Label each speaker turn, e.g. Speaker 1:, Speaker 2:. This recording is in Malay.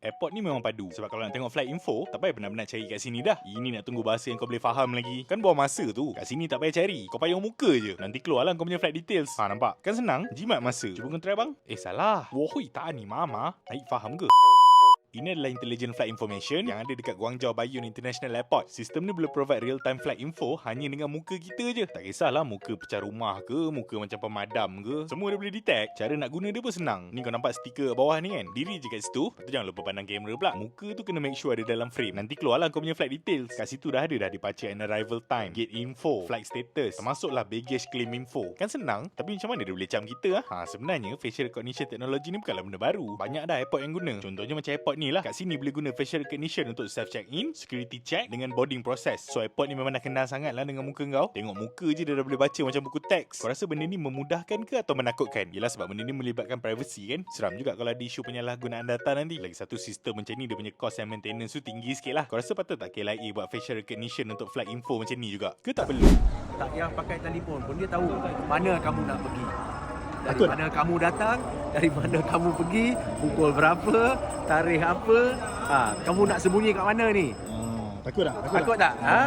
Speaker 1: Airport ni memang padu. Sebab kalau nak tengok flight info Tak payah benar-benar cari kat sini dah. Ini nak tunggu bahasa yang kau boleh faham lagi. Kan buang masa tu. Kat sini tak payah cari. Kau payung muka je. Nanti keluar lah kau punya flight details. Ha nampak? Kan senang? Jimat masa. Cuba kau try bang. Eh salah. Wohui tak ni mama. Aik faham ke? Ini adalah Intelligent Flight Information yang ada dekat Guangzhou Baiyun International Airport. Sistem ni boleh provide real-time flight info hanya dengan muka kita je. Tak kisahlah muka pecah rumah ke, muka macam pemadam ke. Semua dia boleh detect. Cara nak guna dia pun senang. Ni kau nampak stiker kat bawah ni kan? Diri je kat situ. Lepas tu jangan lupa pandang kamera pula. Muka tu kena make sure ada dalam frame. Nanti keluarlah kau punya flight details. Kat situ dah ada dah departure and arrival time, gate info, flight status, termasuklah baggage claim info. Kan senang, tapi macam mana dia boleh cam kita ah? Ha, sebenarnya facial recognition technology ni bukanlah benda baru. Banyak dah airport yang guna. Contohnya macam airport ni lah. Kat sini boleh guna facial recognition untuk self check in, security check dengan boarding process. So airport ni memang dah kenal sangat lah dengan muka kau. Tengok muka je dia dah boleh baca macam buku teks. Kau rasa benda ni memudahkan ke atau menakutkan? Yelah sebab benda ni melibatkan privacy kan. Seram juga kalau ada isu penyalahgunaan data nanti. Lagi satu sistem macam ni dia punya cost and maintenance tu tinggi sikit lah. Kau rasa patut tak KLIA buat facial recognition untuk flight info macam ni juga? Ke tak perlu?
Speaker 2: Tak payah pakai telefon pun dia tahu mana kamu nak pergi. Dari
Speaker 3: Betul.
Speaker 2: mana kamu datang, dari mana kamu pergi, pukul berapa, tarikh apa. Ha, kamu nak sembunyi kat mana ni?
Speaker 3: Ah, takut tak?
Speaker 2: Takut tak? Ha?